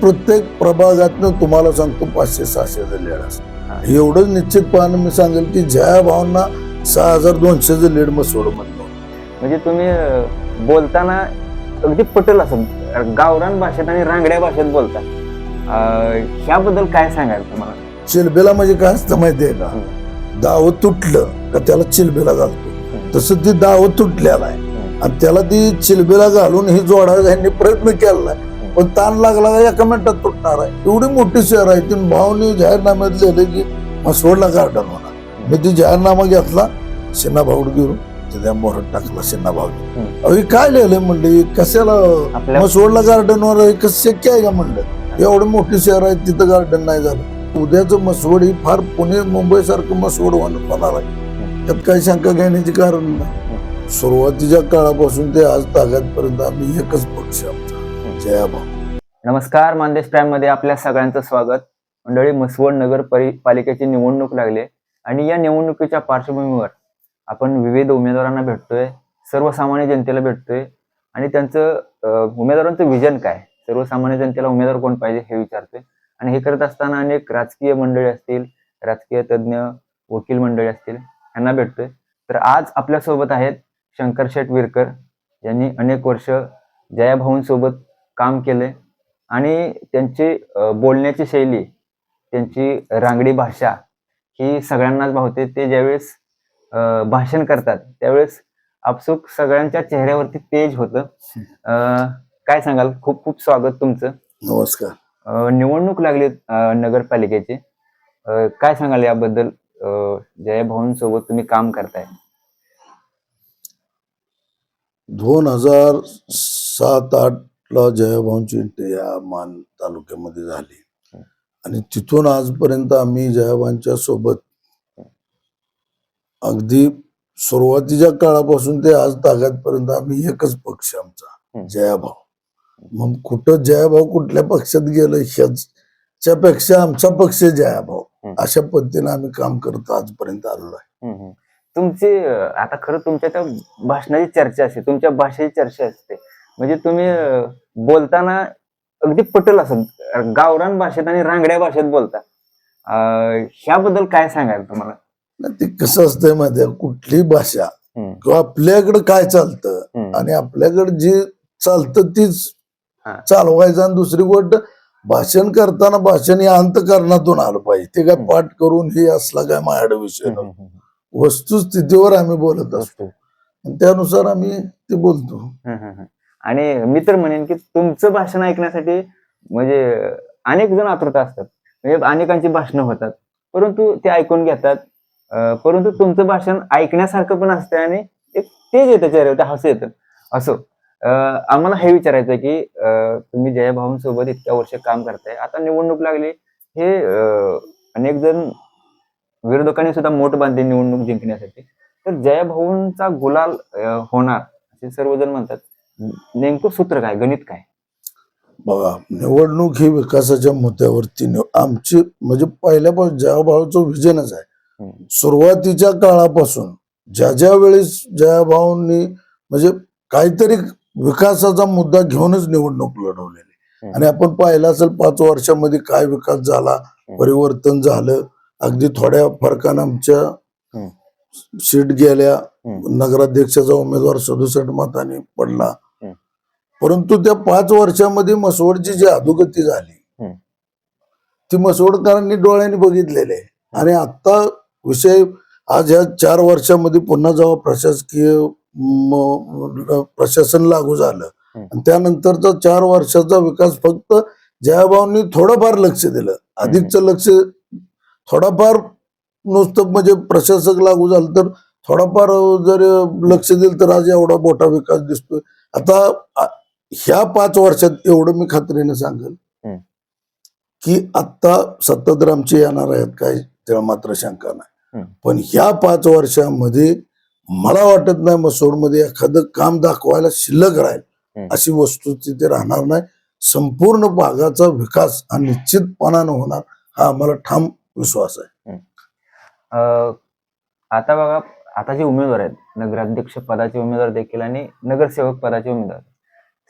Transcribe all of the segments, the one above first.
प्रत्येक प्रभागातनं तुम्हाला सांगतो पाचशे सहाशेचं लीड हा. असतं एवढंच निश्चितपणानं मी सांगेल की जया भावना सहा हजार दोनशेचं लीड मग सोड म्हणतो म्हणजे तुम्ही बोलताना अगदी पटेल असं गावरान भाषेत आणि रांगड्या भाषेत बोलता. ह्याबद्दल काय सांगाल तुम्हाला? चिलबेला म्हणजे काय असतं माहितीये का? दावं तुटलं का त्याला चिलबेला घालतो. तसं ती दावं तुटलेला आहे. आणि त्याला ती चिलबेला घालून ही जोडायचा ह्यांनी प्रयत्न केला पण ताण लागला का एका मिनिटात तुटणार आहे. एवढी मोठी शहर आहे ती भावनी जाहीरनाम्यात लिहिलं की मसवडला गार्डन होणार मी ती जाहीरनामा घेतला शिना भाऊड घेऊन त्या मोहरात टाकला शिना भाऊनी. अहो हे काय लिहिलंय म्हणलं? कशाला? मसवडला गार्डन वर हे कसं शक्य आहे का म्हणलं? एवढं मोठी शहर आहे तिथं गार्डन नाही झालं. उद्याचं मसवड ही फार पुणे मुंबई सारखं मसवड होणं- होणार आहे. त्यात काही शंका घेण्याचे कारण नाही. सुरुवातीच्या काळापासून ते आज तागातपर्यंत आम्ही एकच पक्ष आमचा. जयाभाऊ नमस्कार मानदेश प्राईममध्ये आपल्या सगळ्यांचं स्वागत. मंडळी मसवड नगर परिपालिकेची निवडणूक लागली आणि या निवडणुकीच्या पार्श्वभूमीवर आपण विविध उमेदवारांना भेटतोय सर्वसामान्य जनतेला भेटतोय आणि त्यांचं उमेदवारांचं विजन काय? सर्वसामान्य जनतेला उमेदवार कोण पाहिजे हे विचारतोय. आणि हे करत असताना अनेक राजकीय मंडळी असतील राजकीय तज्ज्ञ वकील मंडळी असतील यांना भेटतोय. तर आज आपल्यासोबत आहेत शंकर शेठ विरकर यांनी अनेक वर्ष जयाभाऊंसोबत काम केले आणि त्यांची बोलण्याची शैली त्यांची रांगडी भाषा ही सगळ्यांनाच भावते. ते ज्यावेळेस भाषण करतात त्यावेळेस आपसुक सगळ्यांच्या चेहऱ्यावरती तेज होतं. काय सांगाल? खूप खूप स्वागत तुमचं. नमस्कार. निवडणूक लागली नगरपालिकेची. काय सांगाल याबद्दल? जयभाऊंसोबत तुम्ही काम करताय. दोन हजार सात आठ ला जयाभाऊंची या मान तालुक्यामध्ये झाली आणि तिथून आजपर्यंत आम्ही जयाभाऊंच्या सोबत अगदी सुरुवातीच्या काळापासून ते आज तागातपर्यंत आम्ही एकच पक्ष आमचा. जयाभाऊ मग कुठं जयाभाऊ कुठल्या पक्षात गेलं ह्याच्या पेक्षा आमचा पक्ष जयाभाऊ. अशा पद्धतीने आम्ही काम करत आजपर्यंत आलेलो आहे. तुमची आता खरं तुमच्या त्या भाषणाची चर्चा असते तुमच्या भाषेची चर्चा असते म्हणजे तुम्ही बोलताना अगदी पटेल असं गावरान भाषेत आणि रांगड्या भाषेत बोलता ह्याबद्दल काय सांगाल तुम्हाला? ते कसं असतंय माहितीये कुठली भाषा किंवा आपल्याकडं काय चालतं आणि आपल्याकडे जे चालतं तीच. चालवायचं आणि दुसरी गोष्ट भाषण करताना भाषण या अंतकरणातून आलं पाहिजे. ते काय. पाठ करून हे असला काय माझ्याकडे विषय वस्तुस्थितीवर आम्ही बोलत असतो. त्यानुसार आम्ही ते बोलतो. आणि मी तर म्हणेन की तुमचं भाषण ऐकण्यासाठी म्हणजे अनेक जण आतुरता असतात. म्हणजे अनेकांची भाषणं होतात. परंतु ते ऐकून घेतात. परंतु तुमचं भाषण ऐकण्यासारखं पण असतं आणि एक तेज येतं चेहऱ्यावर हसू येतं. असो आम्हाला हे विचारायचं आहे की तुम्ही जयभाऊंसोबत इतक्या वर्ष काम करताय. आता निवडणूक लागली. हे अनेक जण विरोधकांनी सुद्धा मोठ बांधली निवडणूक जिंकण्यासाठी. तर जयभाऊंचा गुलाल होणार असे सर्वजण म्हणतात. नेमकं सूत्र काय गणित काय बघा निवडणूक ही विकासाच्या मुद्द्यावरती निव- आमची म्हणजे पहिल्यापासून जयाभाऊचं विजनच आहे हम्म. सुरुवातीच्या काळापासून ज्या ज्या वेळेस जयाभाऊंनी म्हणजे काहीतरी विकासाचा मुद्दा घेऊनच निवडणूक लढवलेली हम्म. आणि आपण पाहिलं असेल पाच वर्षामध्ये काय विकास झाला परिवर्तन झालं अगदी थोड्या फरकानं आमच्या हम्म. सीट गेल्या हम्म. नगराध्यक्षाचा उमेदवार सदुसष्ट मताने पडला. परंतु त्या पाच वर्षामध्ये मसवडची जी अधोगती झाली. ती मसवडकरांनी डोळ्यांनी बघितलेली आहे. आणि आता विषय आज ह्या चार वर्षामध्ये पुन्हा जेव्हा प्रशासकीय प्रशासन लागू झालं त्यानंतरचा चार वर्षाचा विकास फक्त जयाभाऊंनी थोडंफार लक्ष दिलं. अधिकचं लक्ष थोडाफार नुसतं म्हणजे प्रशासक लागू झालं तर थोडाफार जर लक्ष दिलं तर आज एवढा मोठा विकास दिसतोय. आता ह्या पाच वर्षात एवढं मी खात्रीने सांगेल. की आता सत्ता तर आमची येणार आहेत काय त्याला मात्र शंका नाही. पण ह्या पाच वर्षामध्ये मला वाटत नाही मसोडमध्ये एखादं काम दाखवायला शिल्लक राहील. अशी वस्तुस्थिती राहणार नाही संपूर्ण भागाचा विकास हा निश्चितपणानं होणार हा आम्हाला ठाम विश्वास आहे आता बघा आता जे उमेदवार आहेत नगराध्यक्ष पदाचे उमेदवार देखील आणि नगरसेवक पदाचे उमेदवार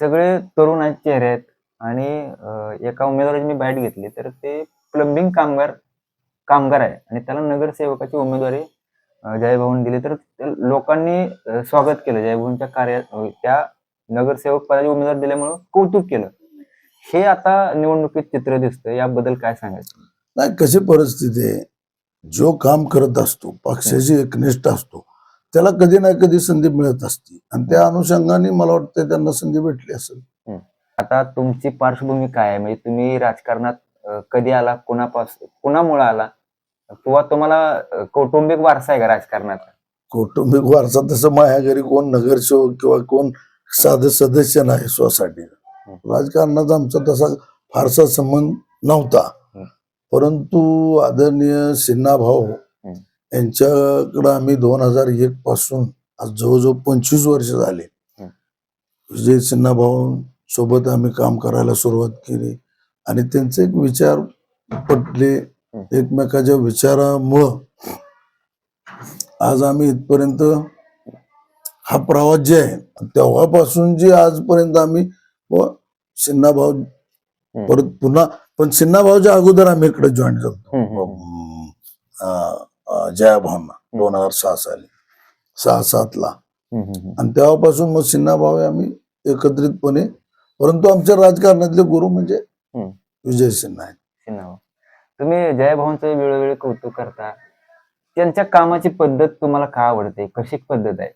सगळे तरुण आहेत चेहरे आहेत. आणि एका उमेदवाराची मी बॅट घेतली तर ते प्लंबिंग कामगार कामगार आहे. आणि त्याला नगरसेवकाची उमेदवारी अं, जयभाऊन दिली. तर लोकांनी स्वागत केलं. जयभाऊंच्या कार्या त्या नगरसेवक पदाची उमेदवार दिल्यामुळं कौतुक केलं. हे आता निवडणुकीत चित्र दिसतं याबद्दल काय सांगायचं? नाही कशी परिस्थिती आहे? जो काम करत असतो पक्षाची एकनिष्ठ असतो त्याला कधी ना कधी संधी मिळत असते. आणि त्या अनुषंगाने मला वाटतं त्यांना संधी भेटली असेल. आता तुमची पार्श्वभूमी काय आहे? म्हणजे तुम्ही राजकारणात कधी आला? कोणापासून कोणामुळे आला? किंवा तुम्हाला कौटुंबिक वारसा आहे का राजकारणाचा? कौटुंबिक वारसा तसं माझ्या घरी कोण नगरसेवक किंवा कोण साधं सदस्य नाही सोसायटी राजकारणाचा आमचा तसा फारसा संबंध नव्हता. परंतु आदरणीय सिन्हा भाऊ. यांच्याकडं आम्ही दोन हजार एक पासून आज जवळजवळ पंचवीस वर्ष झाले. विजय सिन्हा भाऊ सोबत आम्ही काम करायला सुरुवात केली. आणि त्यांचे एक विचार पटले. एकमेकाच्या विचारामुळं आज आम्ही इथपर्यंत हा प्रवास जे आहे तेव्हापासून जे आजपर्यंत आम्ही व सिन्हा भाऊ परत पुन्हा पण सिन्हा भाऊच्या अगोदर आम्ही इकडे जॉईन झालो हम्म, हम्म. जया भावना दोन हजार सहा साली सहा सातला. आणि तेव्हापासून मग सिन्हा भाऊ आम्ही एकत्रितपणे परंतु आमच्या राजकारणातले गुरु म्हणजे. विजय सिन्हा आहेत. तुम्ही जयभाऊंचं वेळोवेळी कौतुक करता त्यांच्या कामाची पद्धत तुम्हाला का आवडते कशी पद्धत आहे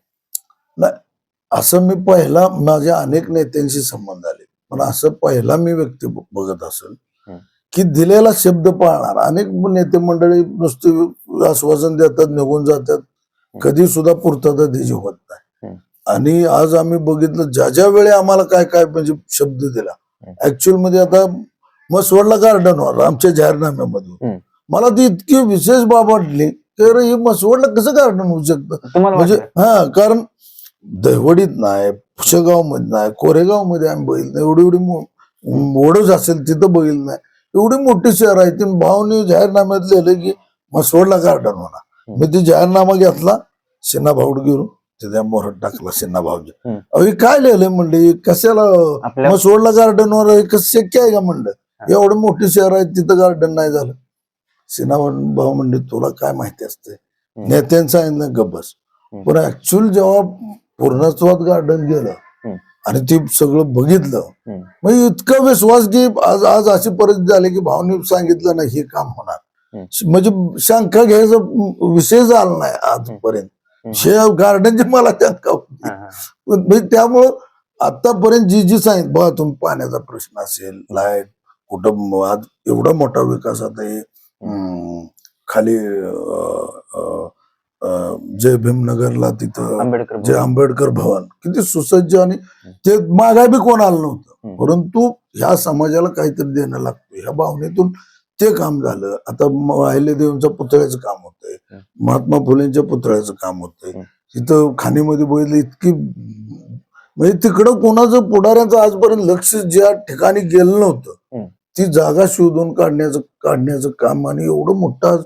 असं मी पहिला माझ्या अनेक नेत्यांशी संबंध आले पण असं पहिला मी व्यक्ती बघत असेल. की दिलेला शब्द पाळणार अनेक नेते मंडळी नुसते आश्वासन देतात निघून जातात कधी सुद्धा पूर्तता त्याची होत नाही. आणि आज आम्ही बघितलं ज्या ज्या वेळी आम्हाला काय काय म्हणजे शब्द दिला. ऍक्च्युअलमध्ये आता मसवडला गार्डनवर आमच्या जाहीरनाम्यामध्ये. मला ती इतकी विशेष बाब वाटली की अरे हे मसवडला कसं गार्डन होऊ शकतं म्हणजे? हा कारण दहिवडीत नाही पुशेगावमध्ये नाही कोरेगावमध्ये आम्ही बघितलं नाही. एवढी एवढी ओढच असेल तिथं बघितलं नाही एवढी मोठी शहर आहे ती भाऊनी जाहीरनाम्यात लिहिलं की मसवडला गार्डन होणार हम्म. मी ती जाहीरनामा घेतला सिन्हा भाऊड घेऊन तिथे मोहर टाकला सिन्हा भाऊजी. अहो हे काय लिहिलंय म्हणले कशाला मसवडला गार्डन वर शक्य आहे का म्हणलं. एवढं मोठी शहर आहे तिथं गार्डन नाही झालं सिन्हा भाऊ म्हणले तुला काय माहिती असते. नेत्यांनी सांगितलं गब्बस. पण ऍक्च्युअल जेव्हा पूर्णत्वात गार्डन गेलं. आणि ते सगळं बघितलं. मग इतका विश्वास की आज आज अशी परिस्थिती झाली की भावने सांगितलं ना हे काम होणार. म्हणजे शंका घ्यायचा विषय झाला नाही आजपर्यंत. हे गार्डनची मला शंका होती. पण म्हणजे त्यामुळं आतापर्यंत जी जी सांगितलं बघा तुम्ही पाण्याचा प्रश्न असेल लाइट कुठं आज एवढा मोठा विकास आता हे खाली अं, अं, जय भीमनगरला तिथं आंबेडकर जे भवन. आंबेडकर भवन किती सुसज्ज आणि ते मागाय बी कोण आलं नव्हतं. परंतु ह्या समाजाला काहीतरी देणं लागतं ह्या भावनेतून ते काम झालं आता अहिल्यादेवींच्या पुतळ्याचं काम होतंय. महात्मा फुलेंच्या पुतळ्याचं काम होतंय. तिथं खाणीमध्ये बघितलं इतकी म्हणजे तिकडं कोणाचं पुढाऱ्यांचं आजपर्यंत लक्ष ज्या ठिकाणी गेलं नव्हतं. ती जागा शोधून काढण्याचं काढण्याचं काम आणि एवढं मोठं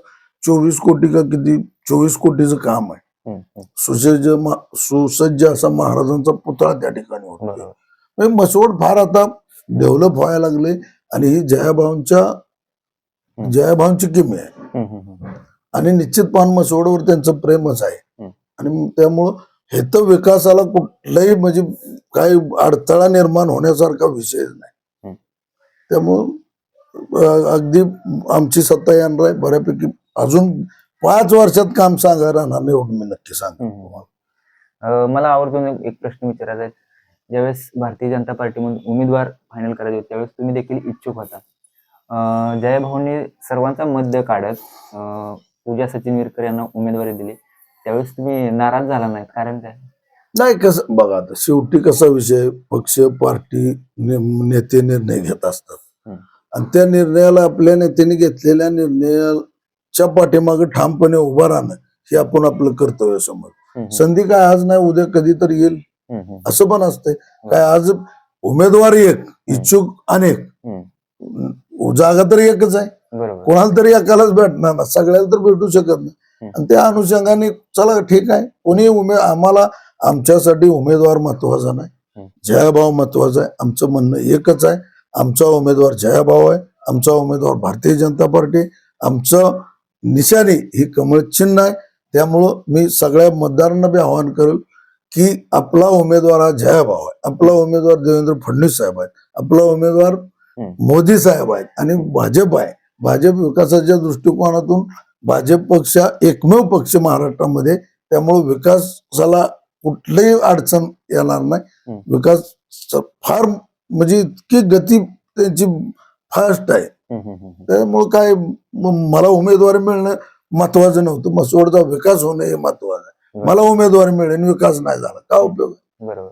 चोवीस कोटी का किती चोवीस कोटीचं काम आहे. सुसज्ज सुसज्ज असा महाराजांचा पुतळा त्या ठिकाणी होता. म्हणजे मसवड फार आता डेव्हलप व्हायला लागले आणि ही जयाभाऊंच्या. जयाभाऊंची किमी आहे. आणि निश्चित पान मसवडवर त्यांचं प्रेमच आहे. आणि त्यामुळं हे तर विकासाला कुठलाही म्हणजे काही अडथळा निर्माण होण्यासारखा विषय नाही. त्यामुळं अगदी आमची सत्ता येणार आहे बऱ्यापैकी अजून पाच वर्षात काम सांगा राहणार नाही एवढं मी नक्की सांगतो. अं, मला आवर्जून एक- एक प्रश्न विचारायचा आहे. ज्यावेळेस भारतीय जनता पार्टीमधून उमेदवार फायनल करायचे होते त्यावेळेस तुम्ही देखील इच्छुक होता. अं, जयभाऊंनी सर्वांचा मध्य काढत अं, पूजा सचिन विरकर यांना उमेदवारी दिली. त्यावेळेस तुम्ही नाराज झाला नाहीत कारण काय? नाही कसं बघा आता शेवटी कसा विषय पक्ष पार्टी ने- नेते निर्णय घेत असतात. हम्म. आणि त्या निर्णयाला आपल्या नेत्यांनी घेतलेल्या निर्णयाच्या पाठीमागे ठामपणे उभा राहणं हे आपण आपलं कर्तव्य समज संधी काय आज नाही उद्या कधीतरी येईल. हम्म, हम्म, असं पण असतंय. काय आज उमेदवार एक इच्छुक अनेक. जागा तरी एकच आहे. कोणाला तरी एकालाच भेटणार ना सगळ्याला तर भेटू शकत नाही. आणि त्या अनुषंगाने चला ठीक आहे. कोणी उमे आम्हाला आमच्यासाठी उमेदवार महत्त्वाचा नाही. जयभाव महत्त्वाचा आहे. आमचं म्हणणं एकच आहे. आमचा उमेदवार जयाभाऊ आहे. आमचा उमेदवार भारतीय जनता पार्टी. आमचं निशाणी ही कमळ चिन्ह आहे. त्यामुळं मी सगळ्या मतदारांना बी आवाहन करेल की आपला उमेदवार हा जयाभाऊ आहे. आपला उमेदवार देवेंद्र फडणवीस साहेब आहेत. आपला उमेदवार. मोदी साहेब आहेत आणि भाजप आहे. भाजप विकासाच्या दृष्टिकोनातून भाजप पक्ष एकमेव पक्ष महाराष्ट्रामध्ये. त्यामुळे विकासाला कुठलीही अडचण येणार नाही. विकास फार म्हणजे इतकी गती त्यांची फास्ट आहे. त्यामुळे काय मला उमेदवारी मिळणं महत्वाचं नव्हतं. मसवडचा विकास होणं हे महत्वाचं आहे. मला उमेदवारी मिळेल विकास नाही झाला. का उपयोग बरोबर.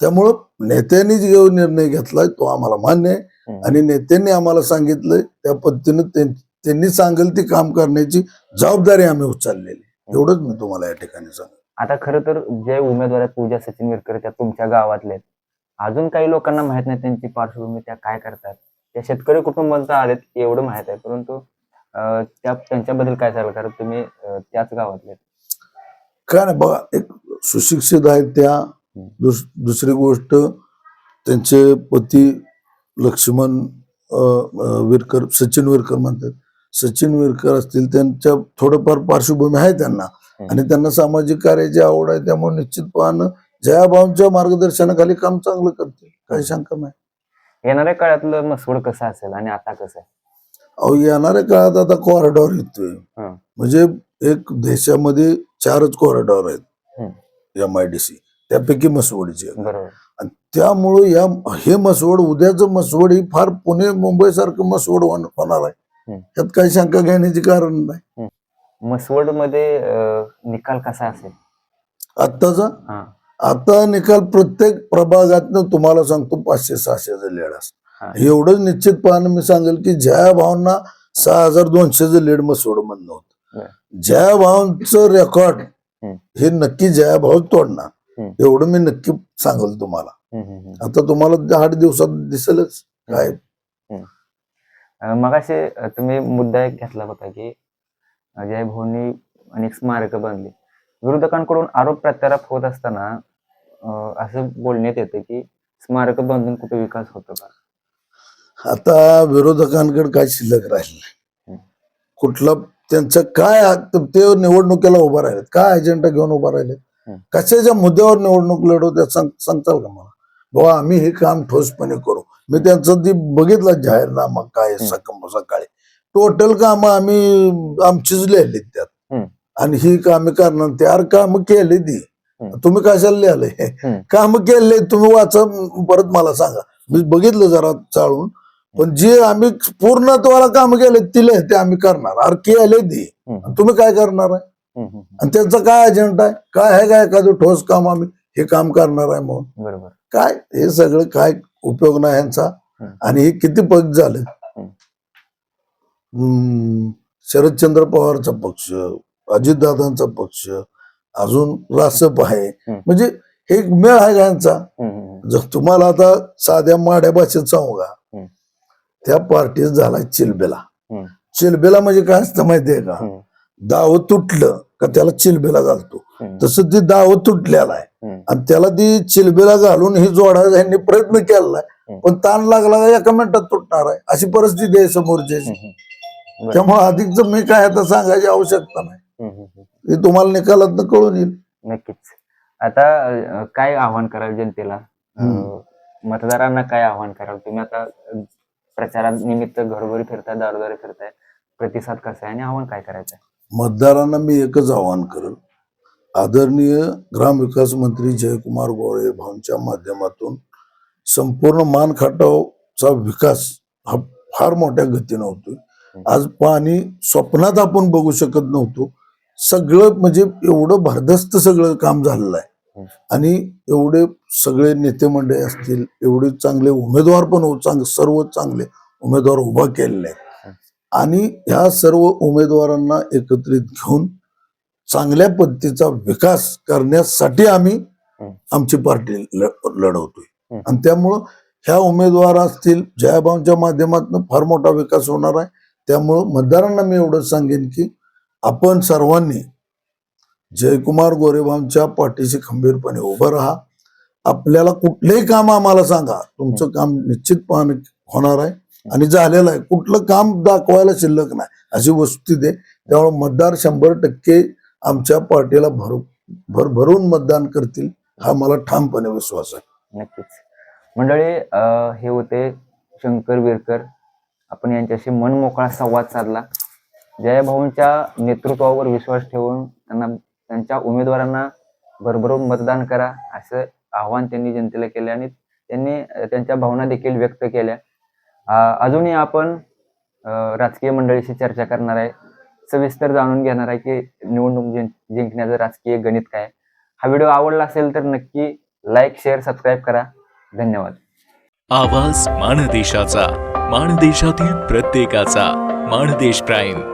त्यामुळं नेत्यांनी जो निर्णय घेतलाय तो आम्हाला मान्य आहे. आणि नेत्यांनी आम्हाला सांगितलंय त्या पद्धतीनं त्यां- त्यांनी सांगेल ती काम करण्याची जबाबदारी आम्ही उचललेली एवढंच मी तुम्हाला या ठिकाणी सांग आता खरं तर जे उमेदवार आहेत पूजा सचिन विरकर त्या तुमच्या गावातले अजून काही लोकांना माहीत नाही त्यांची पार्श्वभूमी त्या काय करतात? त्या शेतकरी कुटुंबात आलेत एवढं माहीत आहे. परंतु त्या त्यांच्याबद्दल काय सांगाल कारण तुम्ही त्याच गावातले. काय नाही बघा एक सुशिक्षित आहेत त्या. दुस- दुसरी गोष्ट त्यांचे पती लक्ष्मण विरकर सचिन विरकर म्हणतात. सचिन विरकर असतील त्यांच्या थोडंफार पार्श्वभूमी आहे त्यांना. आणि त्यांना सामाजिक कार्याची आवड आहे त्यामुळे निश्चितपणे जयाभाऊंच्या मार्गदर्शनाखाली काम चांगलं करतील. काही शंका नाही. येणाऱ्या काळातलं मसवड कसं असेल आणि आता कसं आहे? अहो येणाऱ्या काळात आता कॉरिडॉर येतोय. हं. म्हणजे एक देशामध्ये चारच कॉरिडॉर आहेत. एम आय डी सी त्यापैकी मसवडीची आहे. बरोबर. आणि त्यामुळं या हे मसवड उद्याचं मसवड ही फार पुणे मुंबई सारखं मसवड होण- होणार आहे. हम्म. त्यात काही शंका घेण्याचे कारण नाही. मसवडमध्ये निकाल कसा असेल? आत्ताचा? हा. आता निकाल प्रत्येक प्रभागातनं तुम्हाला सांगतो पाचशे सहाशेचा लीड. असत एवढंच निश्चितपणे मी सांगेल की जया भावना सहा हजार दोनशेचं लीड मसवड मधनं होत. जया भावांचं रेकॉर्ड. हे नक्की जया भाऊ तोडणार. एवढं मी नक्की सांगेल तुम्हाला. आता तुम्हाला आठ दिवसात दिसेलच काय अं, मगाशी अं, तुम्ही मुद्दा एक घेतला होता की अजय भाऊनी अनेक स्मारकं बांधली विरोधकांकडून आरोप प्रत्यारोप होत असताना असं बोलण्यात येतं की स्मारकं बांधून कुठे विकास होतो का? आता विरोधकांकडे काय शिल्लक राहील. कुठला त्यांचं काय ते निवडणुकीला उभा राहिलेत. काय अजेंडा घेऊन उभा राहिलेत. कशाच्या मुद्द्यावर निवडणूक लढवत्यात सांग सांगताल का मला? बाबा आम्ही हे काम ठोसपणे करू. मी त्यांचं ती बघितलं जाहीरनामा काय सकाळ टोटल काम आम्ही आमचीच लिहिली त्यात. आणि ही कामे करणार ते अरे काम केली ती. तुम्ही कशाला लिहिले? हम्म. काम केले तुम्ही वाचा परत मला सांगा. मी बघितलं जरा चाळून. पण जे आम्ही पूर्णत्वाला काम केले तिले ते आम्ही करणार. अरे केले ती. तुम्ही काय करणार आहे? आणि त्यांचं काय अजेंडा आहे? काय आहे काय एखादं ठोस काम आम्ही हे काम करणार आहे म्हणून? काय? हे सगळं काय उपयोग नाही यांचा. आणि हे किती पद झालं? शरदचंद्र पवारचा पक्ष अजितदादांचा पक्ष अजून रासप आहे. म्हणजे हे एक मेळ आहे यांचा. जर तुम्हाला आता साध्या माड्या भाषेत सांगू का. त्या पार्टीत झाला चिलबेला. चिलबेला म्हणजे काय असतं माहितीये का दाव तुटलं का त्याला चिलबेला घालतो तसं ती दाव तुटलेला आहे. आणि त्याला ती चिलबेला घालून ही जोडायचा यांनी प्रयत्न केलाय हम्म. पण ताण लागला का एका मिनिटात तुटणार आहे अशी परिस्थिती आहे समोरची. त्यामुळे अधिकच मी काय आता सांगायची आवश्यकता नाही. हे तुम्हाला निकालात कळून येईल. नक्कीच. आता काय आव्हान कराल जनतेला? मतदारांना काय आव्हान कराल तुम्ही आता अं, प्रचारानिमित्त घरोघरी फिरताय दारोदारी फिरताय. प्रतिसाद कसा आहे आणि आव्हान काय करायचं मतदारांना मी एकच आवाहन करेल. आदरणीय ग्रामविकास मंत्री जयकुमार गोरे भाऊंच्या माध्यमातून संपूर्ण मान खटावचा विकास हा फार मोठ्या गतीनं होतोय. आज पाणी स्वप्नात आपण बघू शकत नव्हतो. सगळं म्हणजे एवढं भरदस्त सगळं काम झालेलं आहे. आणि एवढे सगळे नेते मंडळी असतील एवढे चांगले उमेदवार पण हो- चांग सर्व चांगले उमेदवार उभा केलेले आहेत आणि ह्या सर्व उमेदवारांना एकत्रित घेऊन चांगल्या पद्धतीचा विकास करण्यासाठी आम्ही. आमची पार्टी लढवतोय. आणि त्यामुळं ह्या उमेदवार असतील जयाभाऊंच्या माध्यमातून फार मोठा विकास होणार आहे त्यामुळं मतदारांना मी एवढंच सांगेन की आपण सर्वांनी जयकुमार गोरेबामच्या पाठीशी खंबीरपणे उभं राहा. आपल्याला कुठलंही काम आम्हाला सांगा. तुमचं काम निश्चितपणे होणार आहे. आणि झालेलं आहे. कुठलं काम दाखवायला शिल्लक नाही अशी वस्तुस्थिती आहे त्यामुळे मतदार शंभर टक्के आमच्या पार्टीला भर भरभरून मतदान करतील हा मला ठामपणे विश्वास आहे. नक्कीच. मंडळी हे होते शंकर विरकर. आपण यांच्याशी मनमोकळा संवाद साधला. जया भाऊंच्या नेतृत्वावर विश्वास ठेवून त्यांना त्यांच्या उमेदवारांना भरभरून मतदान करा असं आव्हान त्यांनी जनतेला केलं आणि त्यांनी त्यांच्या भावना देखील व्यक्त केल्या. अजूनही आपण राजकीय मंडळीशी चर्चा करणार आहे. सविस्तर जाणून घेणार आहे की निवडणूक जिंकण्याचं राजकीय गणित काय हा व्हिडिओ आवडला असेल तर नक्की लाईक शेअर सबस्क्राईब करा. धन्यवाद. आवाज माणदेशाचा माणदेशातील प्रत्येकाचा माणदेश प्राईम.